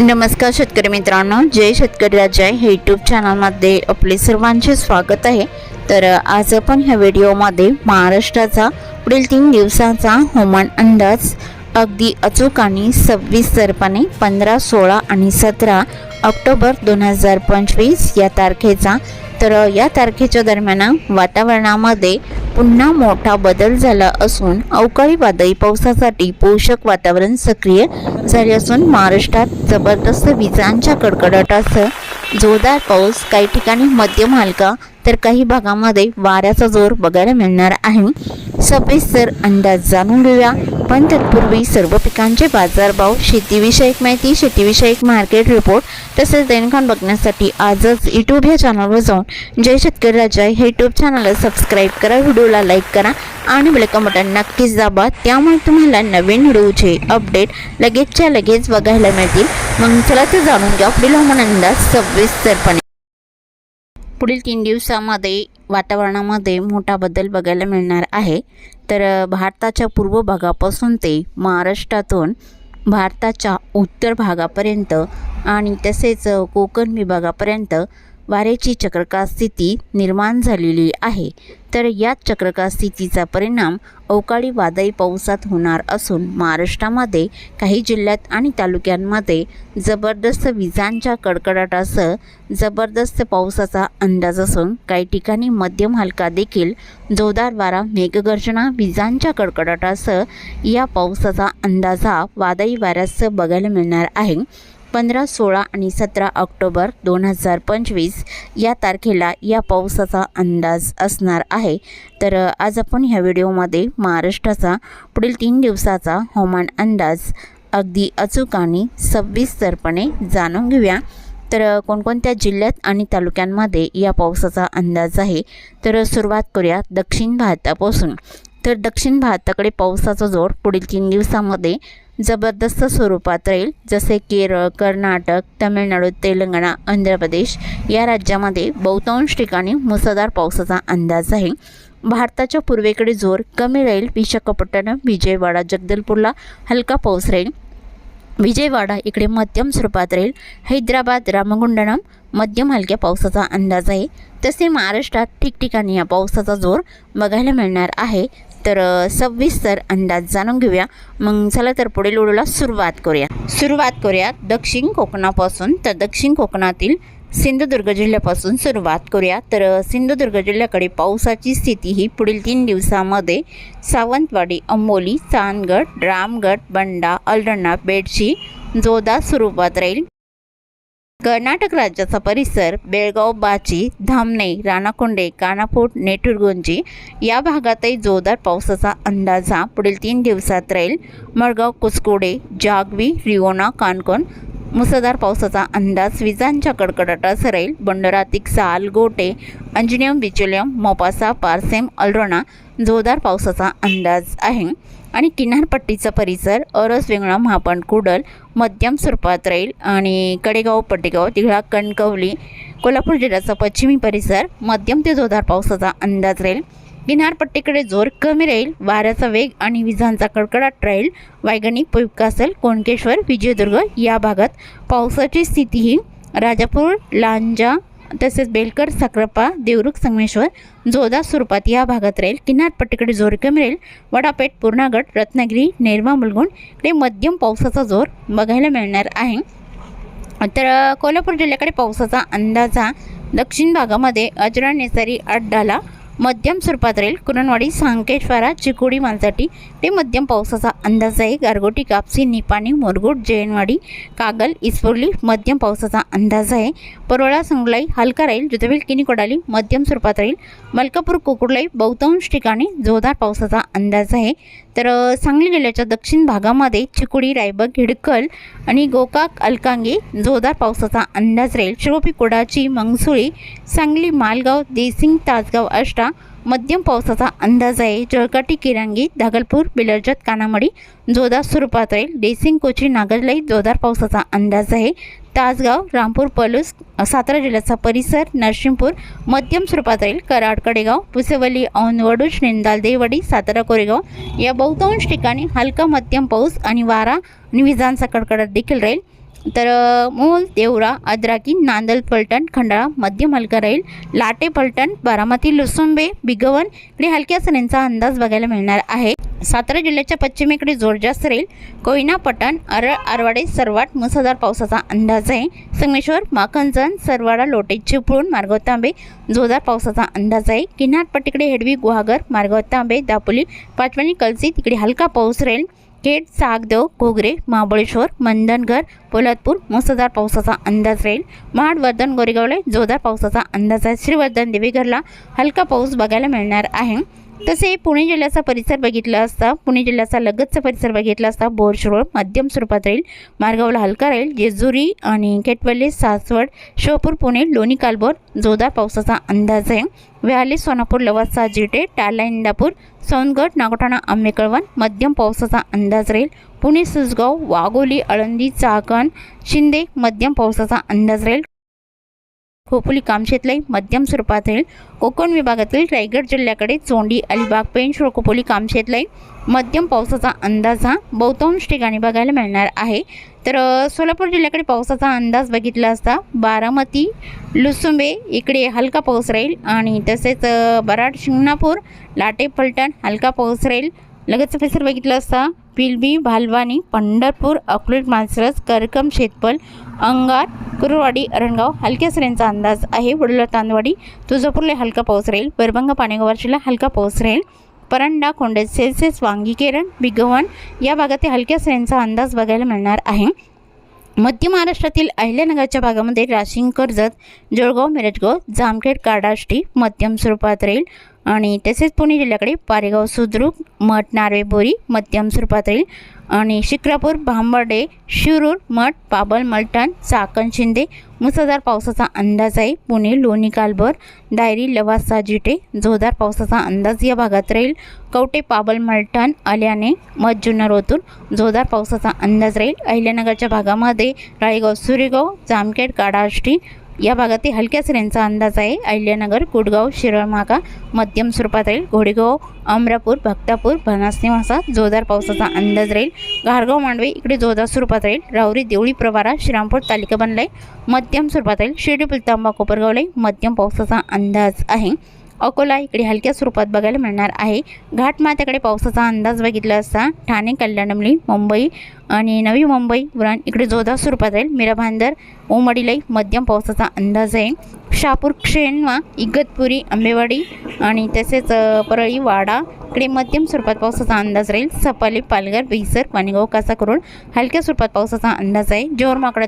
नमस्कार शेतकरी मित्रांनो जय शेतकरी राजा हे यूट्यूब चॅनलमध्ये आपले सर्वांचे स्वागत आहे. तर आज आपण ह्या व्हिडिओमध्ये महाराष्ट्राचा पुढील तीन दिवसांचा हवामान अंदाज अगदी अचूक आणि सविस्तरपणे पंधरा सोळा आणि सतरा ऑक्टोबर दोन हजार पंचवीस या तारखेचा. तर या तारखेच्या दरम्यान वातावरणामध्ये पुन्हा मोठा बदल झाला असून अवकाळी वादळी पावसासाठी पोषक वातावरण सक्रिय झाले असून महाराष्ट्रात जबरदस्त विजांच्या कडकडाटासह जोरदार पाऊस काही ठिकाणी मध्यम हलका तर काही भागामध्ये वाऱ्याचा जोर बघायला मिळणार आहे. सविस्तर अंदाज जाणून घेऊया. पण तत्पूर्वी सर्व पिकांचे बाजारभाव शेतीविषयक माहिती शेतीविषयक मार्केट रिपोर्ट तसेच दैनिकान बघण्यासाठी आजच यूट्यूब या चॅनलवर जाऊन जय शेतकरी राजा हे यूट्यूब चॅनलला सबस्क्राईब करा व्हिडिओला लाईक करा आणि बेलका बटन नक्कीच दाबा. त्यामुळे तुम्हाला नवीन व्हिडिओचे अपडेट लगेचच्या लगेच बघायला मिळतील. मग चला ते जाणून घ्या. पुढील हवामान अंदाज सविस्तरपणे पुढील तीन दिवसामध्ये वातावरणामध्ये मोठा बदल बघायला मिळणार आहे. तर भारताच्या पूर्व भागापासून ते महाराष्ट्रातून भारताच्या उत्तर भागापर्यंत आणि तसेच कोकण विभागापर्यंत वाऱ्याची चक्रकार स्थिती निर्माण झालेली आहे. तर या चक्रकार स्थितीचा परिणाम अवकाळी वादळी पावसात होणार असून महाराष्ट्रामध्ये काही जिल्ह्यात आणि तालुक्यांमध्ये जबरदस्त विजांच्या कडकडाटासह जबरदस्त पावसाचा अंदाज असून काही ठिकाणी मध्यम हलका देखील जोरदार वारा मेघगर्जना विजांच्या कडकडाटासह या पावसाचा अंदाज हा वादळी वाऱ्यासह बघायला मिळणार आहे. पंधरा सोळा आणि सतरा ऑक्टोबर दोन हजार पंचवीस या तारखेला या पावसाचा अंदाज असणार आहे. तर आज आपण ह्या व्हिडिओमध्ये महाराष्ट्राचा पुढील तीन दिवसाचा हवामान अंदाज अगदी अचूक आणि सविस्तरपणे जाणून घेऊया. तर कोणकोणत्या जिल्ह्यात आणि तालुक्यांमध्ये या पावसाचा अंदाज आहे? तर सुरुवात करूया दक्षिण भारतापासून. तर दक्षिण भारताकडे पावसाचा जोर पुढील तीन दिवसामध्ये जबरदस्त स्वरूपात राहील. जसे केरळ कर्नाटक तमिळनाडू तेलंगणा आंध्र प्रदेश या राज्यामध्ये बहुतांश ठिकाणी मुसळधार पावसाचा अंदाज आहे. भारताच्या पूर्वेकडे जोर कमी राहील. विशाखापट्टणम विजयवाडा जगदलपूरला हलका पाऊस राहील. विजयवाडा इकडे मध्यम स्वरूपात राहील. हैदराबाद रामगुंडणम मध्यम हलक्या पावसाचा अंदाज आहे. तसे महाराष्ट्रात ठिकठिकाणी या पावसाचा जोर बघायला मिळणार आहे. तर सविस्तर अंदाज जाणून घेऊया. मग चला तर पुढील व्हिडिओला सुरुवात करूया. सुरुवात करूया दक्षिण कोकणापासून. तर दक्षिण कोकणातील सिंधुदुर्ग जिल्ह्यापासून सुरुवात करूया. तर सिंधुदुर्ग जिल्ह्याकडे पावसाची स्थिती ही पुढील तीन दिवसामध्ये सावंतवाडी अंबोली चांदगड रामगड बंडा अलरणा बेडशी जोरदार स्वरूपात राहील. कर्नाटक राज्याचा परिसर बेळगाव बाची धामणे राणाकोंडे कानापूर नेटुरगुंजी या भागातही जोरदार पावसाचा अंदाज हा पुढील तीन दिवसात राहील. मडगाव कुसकोडे जागवी रिओना कानकोण मुसळधार पावसाचा अंदाज विजांच्या कडकडाटासह राहील बंडरातिक साल गोटे अंजनियम बिचोलियम मोपासा पारसेम अल्रोणा जोरदार पावसाचा अंदाज आहे. आणि किनारपट्टीचा परिसर अरस वेंगळा महापण कुडल मध्यम स्वरूपात राहील. आणि कडेगाव पट्टेगाव तिघळा कणकवली कोल्हापूर जिल्ह्याचा पश्चिमी परिसर मध्यम ते जोरदार पावसाचा अंदाज राहील. किनारपट्टीकडे जोर कमी राहील. वाऱ्याचा वेग आणि विजांचा कडकडाट राहील. वायगणी पुकासल कोणकेश्वर विजयदुर्ग या भागात. पावसाची स्थिती ही राजापूर लांजा तसेच बेलकर साखरपा देवरुख संगमेश्वर जोधा स्वरूपात या भागात राहील. किनारपट्टीकडे जोर कमी राहील. वडापेठ पूर्णागड रत्नागिरी नेरवा मुलगुण इकडे मध्यम पावसाचा जोर बघायला मिळणार आहे. तर कोल्हापूर जिल्ह्याकडे पावसाचा अंदाजा दक्षिण भागामध्ये अजरा नेसारी अड्डाला मध्यम स्वरूपात राहील. कुरणवाडी सांकेश्वरा चिकोडी मालसाठी ते मध्यम पावसाचा अंदाज आहे. गारगोटी कापसी निपाणी मोरगोड जयनवाडी कागल इस्पोर्ली मध्यम पावसाचा अंदाज आहे. परोळा संगलाई हलका राहील. जुतवेल किनी कोडाली मध्यम स्वरूपात राहील. मलकापूर कुकुडलाई बहुतांश ठिकाणी जोरदार पावसाचा अंदाज आहे. तर सांगली जिल्ह्याच्या दक्षिण भागामध्ये चिकोडी रायबग हिडकल आणि गोकाक अलकांगी जोरदार पावसाचा अंदाज राहील. शिरोपी कोडाची मंगसुळी सांगली मालगाव देसिंग तासगाव अष्टा मध्यम पावसाचा अंदाज आहे. जळकाटी किरांगी दागलपूर बिलर्जत कानामडी जोरदार स्वरूपात राहील डेसिंग कोची नागरलाई जोरदार पावसाचा अंदाज आहे. तासगाव रामपूर पलूस सातारा जिल्ह्याचा परिसर नरसिंहपूर मध्यम स्वरूपात राहील. कराड कडेगाव पुसेवली औंधवडूज निंदाल देवडी सातारा कोरेगाव या बहुतांश ठिकाणी हलका मध्यम पाऊस आणि वारा आणि विजांचा कडकडत देखील राहील. तर मूल देवरा अद्राकी नांदल पलटण खंडाळा मध्य हलका राहील लाटे पलटण बारामती लुसुंबे बिगवन इकडे हलक्या सरींचा अंदाज बघायला मिळणार आहे. सातारा जिल्ह्याच्या पश्चिमेकडे जोर जास्त राहील कोयना पटण अरळ आरवाडे सरवाट मुसळधार पावसाचा अंदाज आहे. संगमेश्वर माखनजन सरवाडा लोटे चिपळूण मार्गाव तांबे जोरदार पावसाचा अंदाज आहे. किनारपट्टीकडे हेडवी गुहागर मार्गाव तांबे दापोली पाचवणी कलसी तिकडे हलका पाऊस राहील खेड सागदेव घोगरे महाबळेश्वर मंदनगर पोलादपूर मुसळधार पावसाचा अंदाज राहील महाड वर्धन गोरेगावले जोरदार पावसाचा अंदाज आहे श्रीवर्धन देवीगरला हलका पाऊस बघायला मिळणार आहे तसे पुणे जिल्ह्याचा परिसर बघितला असता पुणे जिल्ह्याचा लगतचा परिसर बघितला असता बोरशिरोळ मध्यम स्वरूपात राहील. मार्गावला हलका राहील. जेजुरी आणि केटवल्ली सासवड शोपूर पुणे लोणी कालबोर जोरदार पावसाचा अंदाज आहे. व्याली सोनापूर लवासा जिटे टाला इंदापूर सोनगड नागोठाणा आंबेकळवण मध्यम पावसाचा अंदाज राहील. पुणे सुसगाव वाघोली आळंदी चाकण शिंदे मध्यम पावसाचा अंदाज राहील. खोपोली कामशेतलाई मध्यम स्वरूपातील कोकण विभागातील रायगड जिल्ह्याकडे चोंडी अलिबाग पेंच खोपोली कामशेतलाई मध्यम पावसाचा अंदाज हा बहुतांश ठिकाणी बघायला मिळणार आहे. तर सोलापूर जिल्ह्याकडे पावसाचा अंदाज बघितला असता बारामती लुसुंबे इकडे हलका पाऊस राहील आणि तसेच बराड शिंगणापूर लाटे फलटण हलका पाऊस राहील. लगेच फेसर बघितला असता पिलबी भालवानी पंढरपूर अकलूट मानसरस करकम शेतपल अंगार कुरुवाडी अरणगाव हलक्या सऱ्यांचा अंदाज आहे. वडोला तांदवाडी तुळजापूरला हलका पाऊस राहील. बरबंगा पाणेगावार्शीला हलका पाऊस राहील. परंडा कोंडे सेल्सिअस वांगी केरण बिगवन या भागातील हलक्या सऱ्यांचा अंदाज बघायला मिळणार आहे. मध्य महाराष्ट्रातील अहिल्यानगरच्या भागामध्ये राशिंग कर्जत जळगाव मिरजगाव जामखेड काडाष्टी मध्यम स्वरूपात राहील. आणि तसेच पुणे जिल्ह्याकडे पारेगाव सुद्रुक मठ नार्वेबोरी मध्यम स्वरूपात राहील आणि शिक्रापूर भांबर्डे शिरूर मठ पाबल मलटण चाकण शिंदे मुसळधार पावसाचा अंदाज आहे. पुणे लोणी कालभर दायरी लवासा जिटे जोरदार पावसाचा अंदाज या भागात राहील. कवटे पाबल मलटण आल्याने मध जुन्नर ओतून जोरदार पावसाचा अंदाज राहील. अहिल्यानगरच्या भागामध्ये राळेगाव सुरेगाव जामखेड काडाष्टी या भागातील हलक्या सरींचा अंदाज आहे. अहिल्यानगर कुडगाव शिरळमागा मध्यम स्वरूपात राहील. घोडेगाव अमरापूर भक्तापूर भनासनिवासा जोरदार पावसाचा अंदाज राहील. घारगाव मांडवे इकडे जोरदार स्वरूपात राहील. राहुरी देवळी प्रवारा श्रीरामपूर तालिका बनलाय. मध्यम स्वरूपात राहील. शिर्डी पुलतांबा कोपरगावला मध्यम पावसाचा अंदाज आहे. अकोला इकडे हलक्या स्वरूपात बघायला मिळणार आहे. घाटमाथ्याकडे पावसाचा अंदाज बघितला असता ठाणे कल्याणमली मुंबई आणि नवी मुंबई उरण इकडे जोरदार स्वरूपात राहील मीरा भांदर मध्यम पावसाचा अंदाज आहे. शहापूर क्षेणवा इगतपुरी आंबेवाडी आणि तसेच परळी वाडा. इकडे मध्यम स्वरूपात पावसाचा अंदाज राहील. सपाली पालघर बेसर पाणीगाव करून हलक्या स्वरूपात पावसाचा अंदाज आहे. जोर माकडा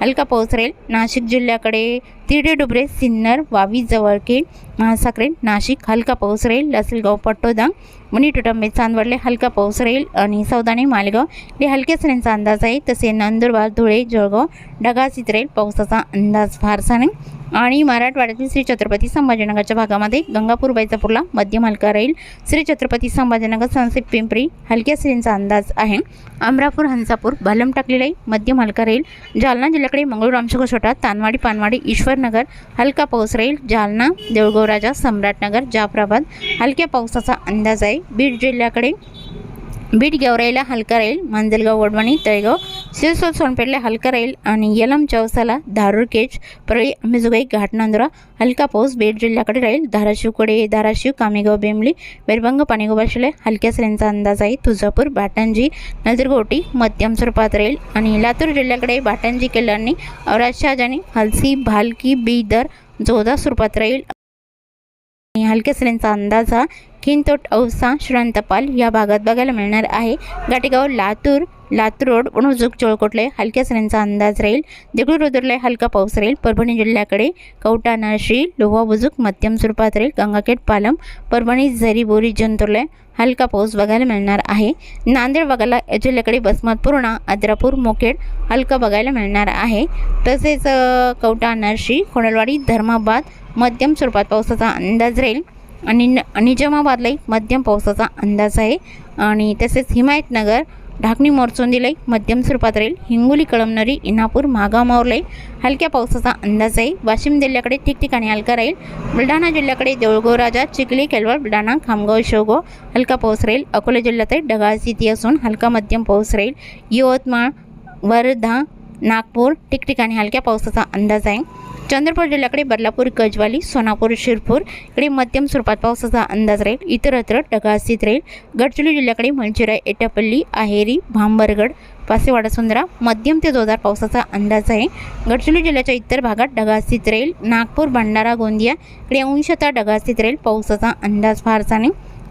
हलका पाऊस राहील. नाशिक जिल्ह्याकडे तिरडे डुबरे सिन्नर वावी जवळके महासाखरे नाशिक हलका पाऊस राहील. लसलगाव पट्टोदा मणी टुटंबे चांदवडले हलका पाऊस राहील. आणि सौदाणे मालेगाव. हे हलक्या सरींचा अंदाज आहे. तसे नंदुरबार धुळे जळगाव ढगाळीत राहील. पावसाचा अंदाज फारसा नाही. आणि मराठवाड्यातील श्री छत्रपती संभाजीनगरच्या भागामध्ये गंगापूर बैजापूरला मध्यम हलका राहील. श्री छत्रपती संभाजीनगर सनसेट पिंपरी हलक्या श्रींचा अंदाज आहे. अमरापूर हंसापूर भालम टाकलेला मध्यम हलका राहील. जालना जिल्ह्याकडे मंगळूर आमच्या छोटा तानवाडी पानवाडी ईश्वरनगर हलका पाऊस राहील. जालना देऊळगाव राजा सम्राटनगर जाफराबाद हलक्या पावसाचा अंदाज आहे. बीड जिल्ह्याकडे बीड गेवराईला हलका राहील मांजलगाव वडवणी तळेगाव सिरसोल सोनपेठला हलका राहील आणि यलम चौसाला धारूर केज परळी अंबेजोगाई घाटनांदुरा हलका पाऊस बीड जिल्ह्याकडे राहील धाराशिवकडे धाराशिव कामेगाव बेंबली बेरबंग पाणीगाव भाषेला हलक्या सरींचा अंदाज आहे तुळजापूर बाटंजी नजरगोटी मध्यम स्वरूपात राहील आणि लातूर जिल्ह्याकडे बाटणजी किल्ल्यांनी औराद शहाजानी हलसी भालकी बीदर जोरदार स्वरूपात राहील हलक्या सरींचा अंदाज किनतोट औसा श्रांतपाल या भागात बघायला मिळणार आहे. गाटेगाव लातूर लातूर रोड वणुजूक चोळकोटले हलक्या सरींचा अंदाज राहील. देगलूर रुद्रला हलका पाऊस राहील. परभणी जिल्ह्याकडे कवटा नाशी लोहा बुजुक मध्यम स्वरूपात राहील. गंगाखेड पालम परभणी झरी बोरी जंतुरले हलका पाऊस बघायला मिळणार आहे. नांदेड बघायला जिल्ह्याकडे बसमत पूर्णा आद्रापूर मोखेड हलका बघायला मिळणार आहे. तसेच कवटा नरशी खोडलवाडी धर्माबाद मध्यम स्वरूपात पावसाचा अंदाज राहील. आणि न निजामाबादलाही मध्यम पावसाचा अंदाज आहे. आणि तसेच हिमायतनगर ढाकणी मोरचोंदीलाही मध्यम स्वरूपात राहील. हिंगोली कळमनरी इनापूर महागाव मावलाई हलक्या पावसाचा अंदाज आहे. वाशिम जिल्ह्याकडे ठिकठिकाणी हलका राहील. बुलढाणा जिल्ह्याकडे देऊळगाव राजा चिखली केलवड बुलढाणा खामगाव शेवगाव हलका पाऊस राहील. अकोला जिल्ह्यातही ढगाळ स्थिती असून हलका मध्यम पाऊस राहील. यवतमाळ वर्धा नागपूर ठिकठिकाणी हलक्या पावसाचा अंदाज आहे. चंद्रपूर जिल्ह्याकडे बदलापूर गजवाली सोनापूर शिरपूर इकडे मध्यम स्वरूपात पावसाचा अंदाज राहील. इतरत्र ढगाळस्थित राहील. गडचिरोली जिल्ह्याकडे मंचिरा एटापल्ली आहेरी भांबरगड पासेवाडा सुंदरा मध्यम ते जोरदार पावसाचा अंदाज आहे. गडचिरोली जिल्ह्याच्या इतर भागात ढगाळस्थित राहील. नागपूर भंडारा गोंदिया इकडे अंशतः ढगास्थित राहील. पावसाचा अंदाज फारसा नाही.